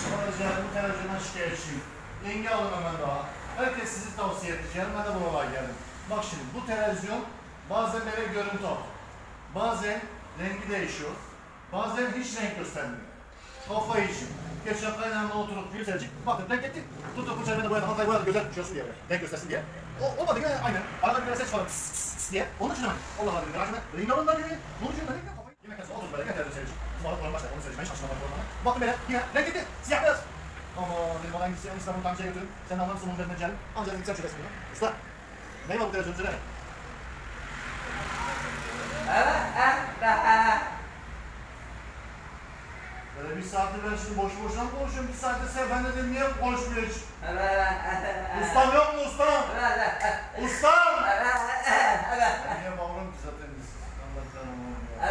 Araştırma Ticaret'in tercüman şikayetçiyim. Yenge alın hemen daha. Herkes sizi tavsiye edeceğim. Ben de buralar geldim. Bak şimdi bu televizyon bazen böyle görüntü alır. Bazen rengi değişiyor. Bazen hiç renk göstermiyor. Kafa için. Geçen kaynağımda oturup bir şey serecek. Bak renk ettik. Tutup bu çevrede boyadı. Halkayı boyadı. Gözler tutuyorsun diye. Renk göstersin diye. O, olmadı ya aynen. Arada bir seç falan. Kıs kıs diye. Onun için hemen. Allah Allah. Rengi alın da dedi. Bunun için renk yok koyun başladı. Onu seyredeceğim. Hiç açmadım. Baktım böyle. Yine renk etti. Siyah beyaz. Ama dedim bana gitsin İstanbul tankçıya götürün. Sen de anlarsın onun üzerinden gelin. Amcanın güzel çöresin bunu. Usta. Ne var bu televizyonun üzerine? Böyle bir saati ben şimdi boş boşuna mı konuşuyorum? Bir saatte sen ben de dedim niye konuşmuyor hiç? Ustam yok mu ustam? Ustam! Ben niye bağırıyorum ki zaten biz? Allah canım oğlum ya.